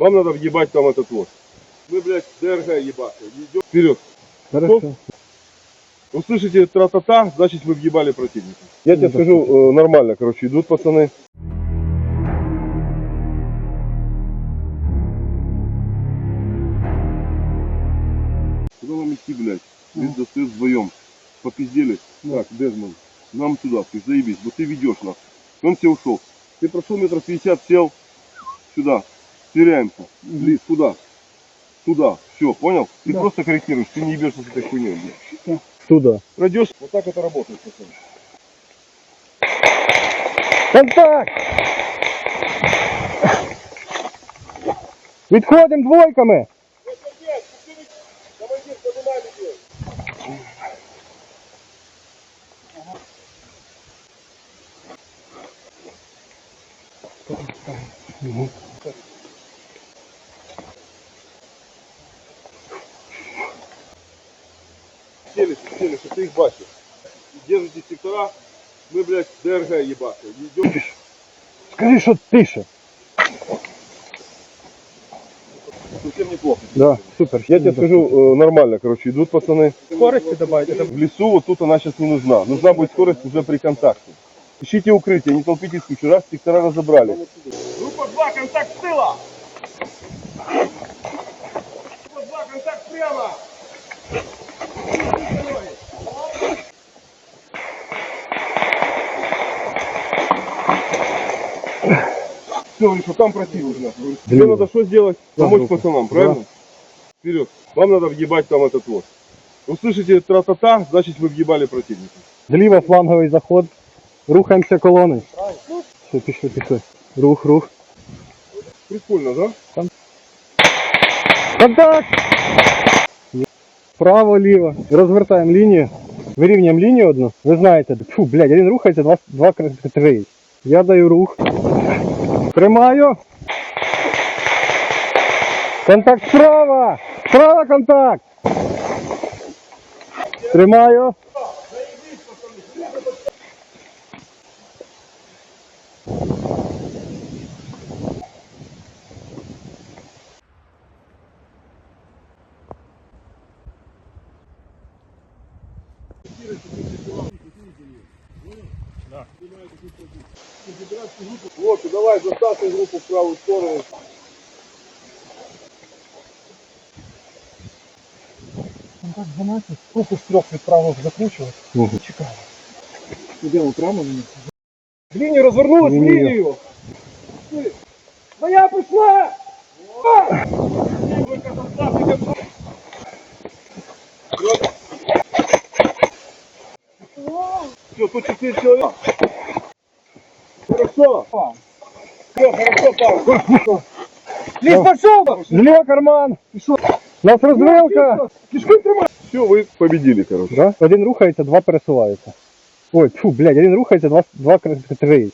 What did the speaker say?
Вам надо въебать там этот вот. Вы, блядь, ДРГ ебаться. Идем вперед. Хорошо. Услышите тра-та-та, значит вы въебали противника. Я тебе Ну, скажу, э, нормально, короче, идут пацаны. Куда нам идти, блядь? Ведь достает вдвоем. Попиздели. Так, Дезмон, нам туда, ты заебись, вот ты ведешь нас. Он тебе ушел. Ты прошел метров 50, сел сюда. Сверяемся. Лиз, туда. Туда. Все, понял? Ты Да. просто корректируешь, ты не ебешься с этой хуйней, блядь. Туда. Пройдешь, вот так это работает, пацаны. Контакт! Відходимо двойками. Командир, сели, чтобы ты их бачил. Держите сектора, мы, блядь, ДРГ ебаться. Идем. Скажи, що тише. Совсем неплохо. Да, супер. Я тебе скажу, э, нормально, короче, идут пацаны. Скорости добавить. В лесу вот тут она сейчас не нужна. Нужна будет скорость уже при контакте. Ищите укрытие, не толпитесь кучу. Раз, сектора разобрали. Группа 2, контакт с тыла! Все, еще там противник. нахуй. Тебе надо что сделать? Помочь группа. пацанам, правильно? Вперед. Вам надо въебать там этот вот. Услышите тра-та-та, значит вы въебали противника. Зліва фланговий заход. Рухаємося колоною. Все, пішли, пішли. Рух, рух. Прикольно, да? Контакт! Право, ліво. Розвертаємо лінію. Вирівнюємо лінію одну. Ви знаєте, фу, блядь, один рухається, два, два три. Я даю рух. Тримаю. Контакт справа! Справа контакт! Тримаю. Вот, давай, заставьте группу в правую сторону. Контакт 12. Руку з трьох від правого закручувати. Чекаємо. Ідемо прямо мені. В линию развернулась, в Линию. линию. Моя пришла! А! Все, тут четыре человека. Хорошо. Все, хорошо, Павел. Ліс пошел! Зліва карман! Нас розвилка! Все, вы победили, короче. Да? Один рухається, два пересуваються. Ой, фу, блядь, один рухається, два, два три.